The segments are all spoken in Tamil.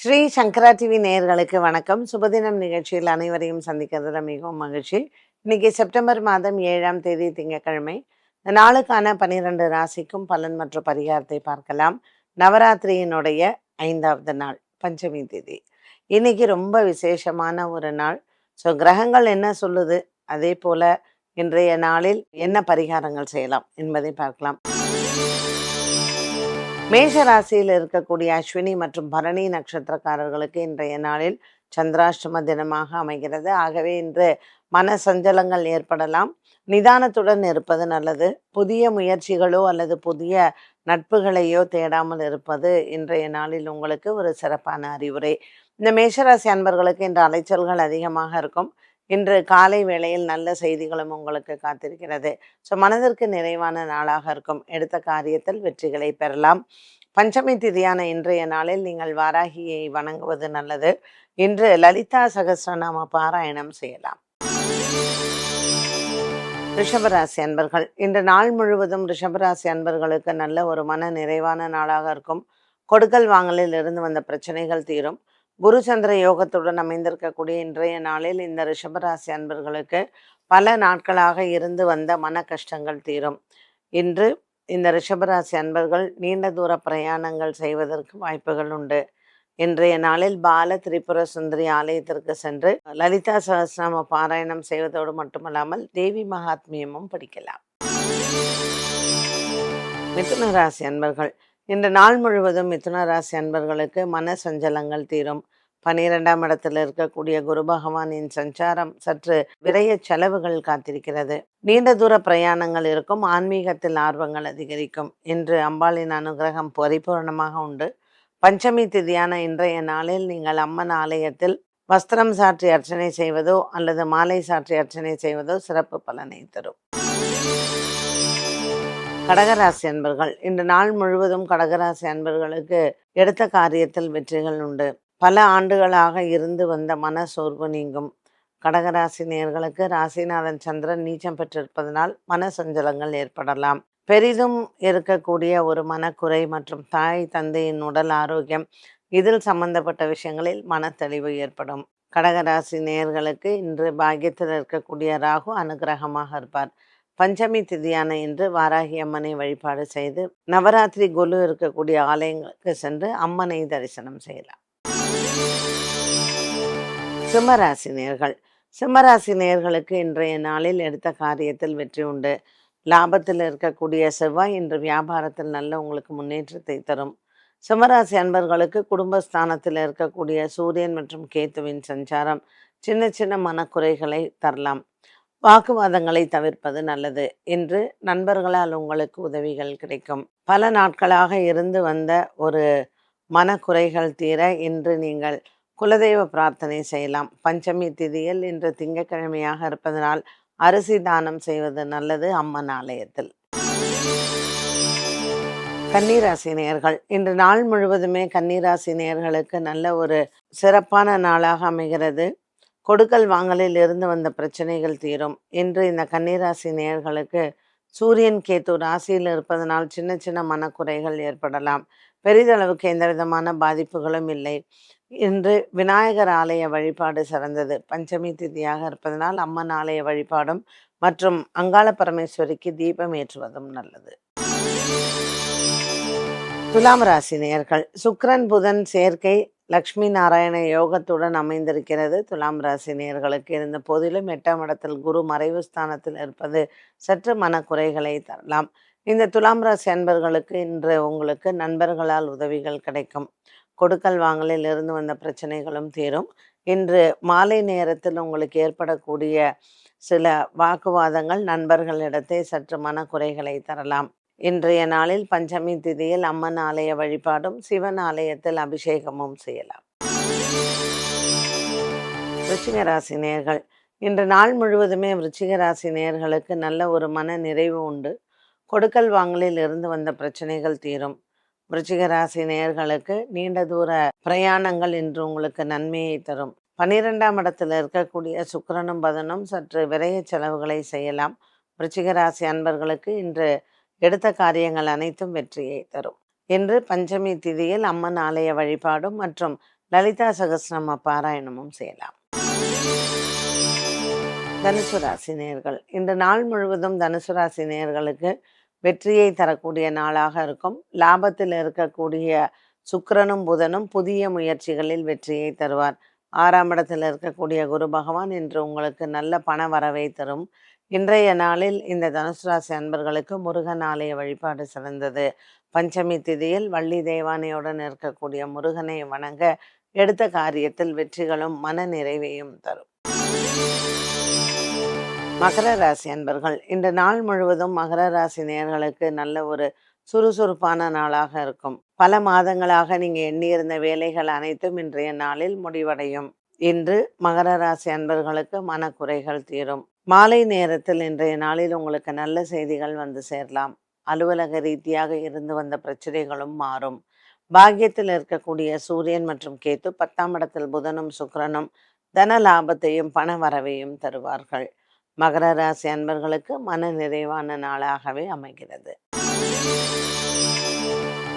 ஸ்ரீ சங்கரா டிவி நேயர்களுக்கு வணக்கம். சுபதினம் நிகழ்ச்சியில் அனைவரையும் சந்திக்கிறதுல மிகவும் மகிழ்ச்சி. இன்னைக்கு செப்டம்பர் மாதம் ஏழாம் தேதி திங்கட்கிழமை. நாளுக்கான பனிரெண்டு ராசிக்கும் பலன் மற்றும் பரிகாரத்தை பார்க்கலாம். நவராத்திரியினுடைய ஐந்தாவது நாள் பஞ்சமி தேதி. இன்னைக்கு ரொம்ப விசேஷமான ஒரு நாள். ஸோ கிரகங்கள் என்ன சொல்லுது? அதே போல இன்றைய நாளில் என்ன பரிகாரங்கள் செய்யலாம் என்பதை பார்க்கலாம். மேஷ ராசியில் இருக்கக்கூடிய அஸ்வினி மற்றும் பரணி நட்சத்திரக்காரர்களுக்கு இன்றைய நாளில் சந்திராஷ்டம தினமாக அமைகிறது. ஆகவே இன்று மன சஞ்சலங்கள் ஏற்படலாம். நிதானத்துடன் இருப்பது நல்லது. புதிய முயற்சிகளோ அல்லது புதிய நட்புகளையோ தேடாமல் இருப்பது இன்றைய நாளில் உங்களுக்கு ஒரு சிறப்பான அறிவுரை. இந்த மேஷராசி அன்பர்களுக்கு இன்று அலைச்சல்கள் அதிகமாக இருக்கும். இன்று காலை வேளையில் நல்ல செய்திகளும் உங்களுக்கு காத்திருக்கிறது. ஸோ மனதிற்கு நிறைவான நாளாக இருக்கும். எடுத்த காரியத்தில் வெற்றிகளை பெறலாம். பஞ்சமி திதியான இன்றைய நாளில் நீங்கள் வாராகியை வணங்குவது நல்லது. இன்று லலிதா சகசிரநாம பாராயணம் செய்யலாம். ரிஷபராசி அன்பர்கள் இன்று நாள் முழுவதும் ரிஷபராசி அன்பர்களுக்கு நல்ல ஒரு மன நிறைவான நாளாக இருக்கும். கொடுக்கல் வாங்கலில் இருந்து வந்த பிரச்சனைகள் தீரும். குரு சந்திர யோகத்துடன் அமைந்திருக்கக்கூடிய இன்றைய நாளில் இந்த ரிஷபராசி அன்பர்களுக்கு பல நாட்களாக இருந்து வந்த மன கஷ்டங்கள் தீரும். இன்று இந்த ரிஷபராசி அன்பர்கள் நீண்ட தூர பிரயாணங்கள் செய்வதற்கு வாய்ப்புகள் உண்டு. இன்றைய நாளில் பால திரிபுர சுந்தரி ஆலயத்திற்கு சென்று லலிதா சகஸ்நாம பாராயணம் செய்வதோடு மட்டுமல்லாமல் தேவி மகாத்மியமும் படிக்கலாம். மிதுன ராசி அன்பர்கள் இன்று நாள் முழுவதும் மிதுன ராசி அன்பர்களுக்கு மன சஞ்சலங்கள் தீரும். பனிரெண்டாம் இடத்தில் இருக்கக்கூடிய குரு பகவானின் சஞ்சாரம் சற்று விரைய செலவுகள் காத்திருக்கிறது. நீண்ட தூர பிரயாணங்கள் இருக்கும் ஆன்மீகத்தில் ஆர்வங்கள் அதிகரிக்கும். இன்று அம்பாளின் அனுகிரகம் பரிபூர்ணமாக உண்டு. பஞ்சமி திதியான இன்றைய நாளில் நீங்கள் அம்மன் ஆலயத்தில் வஸ்திரம் சாற்றி அர்ச்சனை செய்வதோ அல்லது மாலை சாற்றி அர்ச்சனை செய்வதோ சிறப்பு பலனை தரும். கடகராசி அன்பர்கள். இன்று நாள் முழுவதும் கடகராசி அன்பர்களுக்கு எடுத்த காரியத்தில் வெற்றிகள் உண்டு. பல ஆண்டுகளாக இருந்து வந்த மன சோர்வு நீங்கும். கடகராசி நேர்களுக்கு ராசிநாதன் சந்திரன் நீச்சம் பெற்றிருப்பதனால் மன சஞ்சலங்கள் ஏற்படலாம். பெரிதும் இருக்கக்கூடிய ஒரு மனக்குறை மற்றும் தாய் தந்தையின் உடல் ஆரோக்கியம் இதில் சம்பந்தப்பட்ட விஷயங்களில் மனத்தெளிவு ஏற்படும். கடகராசி நேயர்களுக்கு இன்று பாக்கியத்தில் இருக்கக்கூடிய ராகு அனுகிரகமாக இருப்பார். பஞ்சமி திதியான இன்று வாராகி அம்மனை வழிபாடு செய்து நவராத்திரி குலு இருக்கக்கூடிய ஆலயங்களுக்கு சென்று அம்மனை தரிசனம் செய்யலாம். சிம்மராசி நேர்கள் சிம்மராசி நேர்களுக்கு இன்றைய நாளில் எடுத்த காரியத்தில் வெற்றி உண்டு. லாபத்தில் இருக்கக்கூடிய செவ்வாய் இன்று வியாபாரத்தில் நல்ல உங்களுக்கு முன்னேற்றத்தை தரும். சிம்மராசி அன்பர்களுக்கு குடும்பஸ்தானத்தில் இருக்கக்கூடிய சூரியன் மற்றும் கேத்துவின் சஞ்சாரம் சின்ன சின்ன மனக்குறைகளை தரலாம். வாக்குவாதங்களை தவிர்ப்பது நல்லது என்று நண்பர்களால் உங்களுக்கு உதவிகள் கிடைக்கும். பல நாட்களாக இருந்து வந்த ஒரு மனக்குறைகள் தீர இன்று நீங்கள் குலதெய்வ பிரார்த்தனை செய்யலாம். பஞ்சமி திதியில் இன்று திங்கக்கிழமையாக இருப்பதனால் அரிசி தானம் செய்வது நல்லது அம்மன் ஆலயத்தில். கன்னிராசி நேயர்கள் இன்று நாள் முழுவதுமே கன்னிராசி நேயர்களுக்கு நல்ல ஒரு சிறப்பான நாளாக அமைகிறது. கொடுக்கல் வாங்கலில் இருந்து வந்த பிரச்சனைகள் தீரும். இன்று இந்த கன்னிராசி நேயர்களுக்கு சூரியன் கேத்து ராசியில் இருப்பதனால் சின்ன சின்ன மனக்குறைகள் ஏற்படலாம். பெரிதளவுக்கு எந்த விதமான பாதிப்புகளும் இல்லை. இன்று விநாயகர் ஆலய வழிபாடு சிறந்தது. பஞ்சமி திதியாக இருப்பதனால் அம்மன் ஆலய வழிபாடும் மற்றும் அங்காள பரமேஸ்வரிக்கு தீபம் ஏற்றுவதும் நல்லது. துலாம் ராசி நேயர்கள் சுக்ரன் புதன் சேர்க்கை லக்ஷ்மி நாராயண யோகத்துடன் அமைந்திருக்கிறது. துலாம் ராசி நேர்களுக்கு இருந்த போதிலும் எட்டாம் இடத்தில் குரு மறைவு ஸ்தானத்தில் இருப்பது சற்று மனக்குறைகளை தரலாம். இந்த துலாம் ராசி அன்பர்களுக்கு இன்று உங்களுக்கு நண்பர்களால் உதவிகள் கிடைக்கும். கொடுக்கல் வாங்கலில் இருந்து வந்த பிரச்சனைகளும் தீரும். இன்று மாலை நேரத்தில் உங்களுக்கு ஏற்படக்கூடிய சில வாக்குவாதங்கள் நண்பர்களிடத்தை சற்று மனக்குறைகளை தரலாம். இன்றைய நாளில் பஞ்சமி திதியில் அம்மன் ஆலய வழிபாடும் சிவன் ஆலயத்தில் அபிஷேகமும் செய்யலாம். விருச்சிக ராசி நேயர்கள் இன்று நாள் முழுவதுமே விருச்சிக ராசி நேயர்களுக்கு நல்ல ஒரு மன நிறைவு உண்டு. கொடுக்கல் வாங்கலில் இருந்து வந்த பிரச்சனைகள் தீரும். விருச்சிக ராசி நேயர்களுக்கு நீண்ட தூர பிரயாணங்கள் இன்று உங்களுக்கு நன்மையை தரும். பனிரெண்டாம் இடத்தில் இருக்கக்கூடிய சுக்கரனும் பதனும் சற்று விரைய செலவுகளை செய்யலாம். விருச்சிக ராசி அன்பர்களுக்கு இன்று எடுத்த காரியங்கள் அனைத்தும் வெற்றியை தரும். இன்று பஞ்சமி திதியில் அம்மன் ஆலய வழிபாடும் மற்றும் லலிதா சகசிரம பாராயணமும் செய்யலாம். தனுசு ராசி நேர்கள். இன்று நாள் முழுவதும் தனுசு ராசி நேர்களுக்கு வெற்றியை தரக்கூடிய நாளாக இருக்கும். லாபத்தில் இருக்கக்கூடிய சுக்கரனும் புதனும் புதிய முயற்சிகளில் வெற்றியை தருவார். ஆறாம் இடத்தில் இருக்கக்கூடிய குரு பகவான் இன்று உங்களுக்கு நல்ல பண வரவை தரும். இன்றைய நாளில் இந்த தனுசு ராசி அன்பர்களுக்கு முருகன் ஆலய வழிபாடு சிறந்தது. பஞ்சமி திதியில் வள்ளி தேவானையுடன் இருக்கக்கூடிய முருகனை வணங்க எடுத்த காரியத்தில் வெற்றிகளும் மன நிறைவையும் தரும். மகர ராசி அன்பர்கள் இந்த நாள் முழுவதும் மகர ராசி நேர்களுக்கு நல்ல ஒரு சுறுசுறுப்பான நாளாக இருக்கும். பல மாதங்களாக நீங்க எண்ணியிருந்த வேலைகள் அனைத்தும் இன்றைய நாளில் முடிவடையும். இன்று மகர ராசி அன்பர்களுக்கு மனக்குறைகள் தீரும். மாலை நேரத்தில் இன்றைய நாளில் உங்களுக்கு நல்ல செய்திகள் வந்து சேரலாம். அலுவலக ரீதியாக இருந்து வந்த பிரச்சனைகளும் மாறும். பாக்கியத்தில் இருக்கக்கூடிய சூரியன் மற்றும் கேத்து பத்தாம் இடத்தில் புதனும் சுக்கரனும் தன லாபத்தையும் பண வரவையும் தருவார்கள். மகர ராசி அன்பர்களுக்கு மன நிறைவான நாளாகவே அமைகிறது.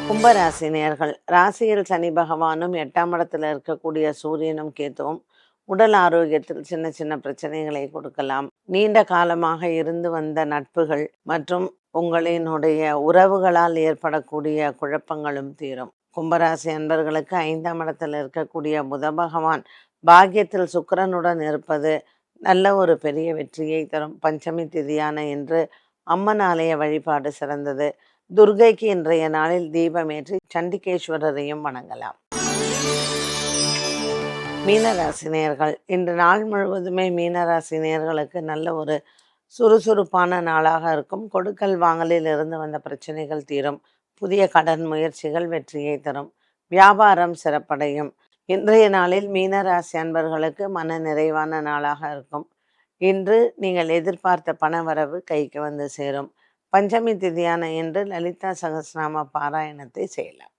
கும்பராசி நேர்கள் ராசியில் சனி பகவானும் எட்டாம் இடத்தில் இருக்கக்கூடிய சூரியனும் கேத்துவும் உடல் ஆரோக்கியத்தில் சின்ன சின்ன பிரச்சனைகளை கொடுக்கலாம். நீண்ட காலமாக இருந்து வந்த நட்புகள் மற்றும் உங்களினுடைய உறவுகளால் ஏற்படக்கூடிய குழப்பங்களும் தீரும். கும்பராசி அன்பர்களுக்கு ஐந்தாம் இடத்தில் இருக்கக்கூடிய புத பகவான் பாக்கியத்தில் சுக்கரனுடன் இருப்பது நல்ல ஒரு பெரிய வெற்றியை தரும். பஞ்சமி திதியான இன்று அம்மன் ஆலய வழிபாடு சிறந்தது. துர்கைக்கு இன்றைய நாளில் தீபமேற்றி சண்டிகேஸ்வரரையும் வணங்கலாம். மீனராசினியர்கள். இன்று நாள் முழுவதுமே மீனராசினியர்களுக்கு நல்ல ஒரு சுறுசுறுப்பான நாளாக இருக்கும். கொடுக்கல் வாங்கலில் இருந்து வந்த பிரச்சனைகள் தீரும். புதிய கடன் முயற்சிகள் வெற்றியை தரும். வியாபாரம் சிறப்படையும். இன்றைய நாளில் மீனராசி அன்பர்களுக்கு மன நிறைவான நாளாக இருக்கும். இன்று நீங்கள் எதிர்பார்த்த பணவரவு கைக்கு வந்து சேரும். பஞ்சமி திதியான இன்று லலிதா சகஸ்நாம பாராயணத்தை செய்யலாம்.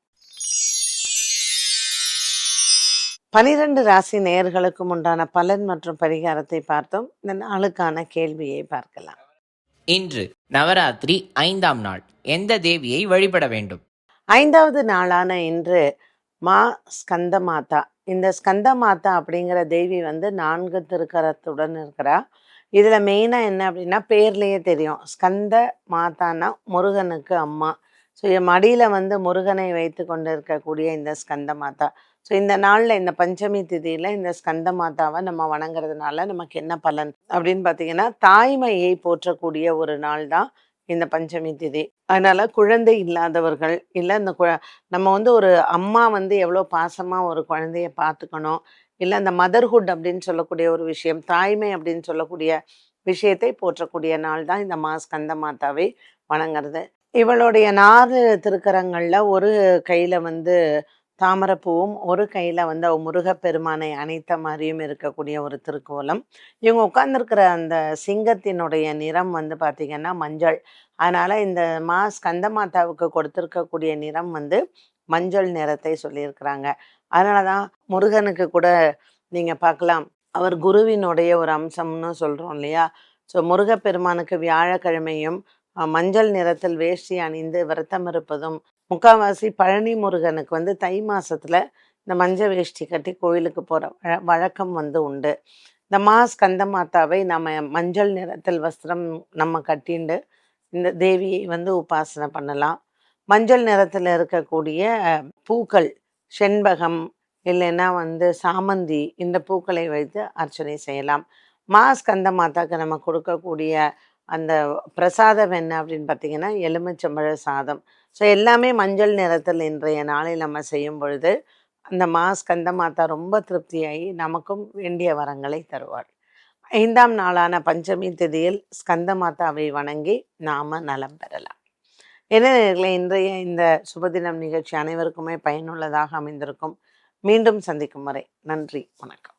பனிரெண்டு ராசி நேயர்களுக்கும் உண்டான பலன் மற்றும் பரிகாரத்தை பார்த்தோம். இந்த நாளுக்கான கேள்வியை பார்க்கலாம். இன்று நவராத்திரி ஐந்தாம் நாள். எந்த தேவியை வழிபட வேண்டும்? ஐந்தாவது நாளான இன்று மா ஸ்கந்த மாதா இந்த ஸ்கந்த மாதா அப்படிங்கிற தேவி வந்து நான்கு திருக்கரத்துடன் இருக்கிறா. இதுல மெயினா என்ன அப்படின்னா பேர்லயே தெரியும். ஸ்கந்த மாதான்னா முருகனுக்கு அம்மா. ஸோ என் மடியில வந்து முருகனை வைத்து கொண்டு இருக்கக்கூடிய இந்த ஸ்கந்த மாதா ஸோ இந்த நாளில் இந்த பஞ்சமி திதியில் இந்த ஸ்கந்த மாதாவை நம்ம வணங்குறதுனால நமக்கு என்ன பலன்? அப்படின்னு பார்த்தீங்கன்னா தாய்மையை போற்றக்கூடிய ஒரு நாள் தான் இந்த பஞ்சமி திதி. அதனால குழந்தை இல்லாதவர்கள் இல்லை இந்த குழ நம்ம வந்து ஒரு அம்மா வந்து எவ்வளோ பாசமாக ஒரு குழந்தைய பார்த்துக்கணும் இல்லை அந்த மதர்ஹுட் அப்படின்னு சொல்லக்கூடிய ஒரு விஷயம் தாய்மை அப்படின்னு சொல்லக்கூடிய விஷயத்தை போற்றக்கூடிய நாள் தான் இந்த மா ஸ்கந்த மாதாவை வணங்குறது. இவளுடைய நாலு திருக்கரங்களில் ஒரு கையில் வந்து தாமரைப்பூவும் ஒரு கையில் வந்து அவ முருகப்பெருமானை அணைத்த மாதிரியும் இருக்கக்கூடிய ஒரு திருக்கோலம். இவங்க உட்கார்ந்துருக்கிற அந்த சிங்கத்தினுடைய நிறம் வந்து பார்த்திங்கன்னா மஞ்சள். அதனால் இந்த மா ஸ்கந்த மாதாவுக்கு கொடுத்துருக்கக்கூடிய நிறம் வந்து மஞ்சள் நிறத்தை சொல்லியிருக்கிறாங்க. அதனால தான் முருகனுக்கு கூட நீங்கள் பார்க்கலாம் அவர் குருவினுடைய ஒரு அம்சம்னு சொல்கிறோம் இல்லையா? ஸோ முருகப்பெருமானுக்கு வியாழக்கிழமையும் மஞ்சள் நிறத்தில் வேஷ்டி அணிந்து விரதம் இருப்பதும் முக்கால்வாசி பழனி முருகனுக்கு வந்து தை மாசத்துல இந்த மஞ்சள் வேஷ்டி கட்டி கோயிலுக்கு போகிற வழக்கம் வந்து உண்டு. இந்த மா ஸ்கந்த மாதாவை நம்ம மஞ்சள் நிறத்தில் வஸ்திரம் நம்ம கட்டிண்டு இந்த தேவியை வந்து உபாசனை பண்ணலாம். மஞ்சள் நிறத்தில் இருக்கக்கூடிய பூக்கள் செண்பகம் இல்லைன்னா வந்து சாமந்தி இந்த பூக்களை வைத்து அர்ச்சனை செய்யலாம். மா ஸ்கந்த மாதாக்கு நம்ம கொடுக்கக்கூடிய அந்த பிரசாதம் என்ன அப்படின்னு பார்த்தீங்கன்னா எலுமிச்சம்பழ சாதம். ஸோ எல்லாமே மஞ்சள் நிறத்தில் இன்றைய நாளில் நம்ம செய்யும் பொழுது அந்த மா ஸ்கந்த மாதா ரொம்ப திருப்தியாகி நமக்கும் வேண்டிய வரங்களை தருவாள். ஐந்தாம் நாளான பஞ்சமி திதியில் ஸ்கந்த மாதாவை வணங்கி நாம் நலம் பெறலாம். என்ன இன்றைய இந்த சுபதினம் நிகழ்ச்சி அனைவருக்குமே பயனுள்ளதாக அமைந்திருக்கும். மீண்டும் சந்திக்கும் வரை நன்றி வணக்கம்.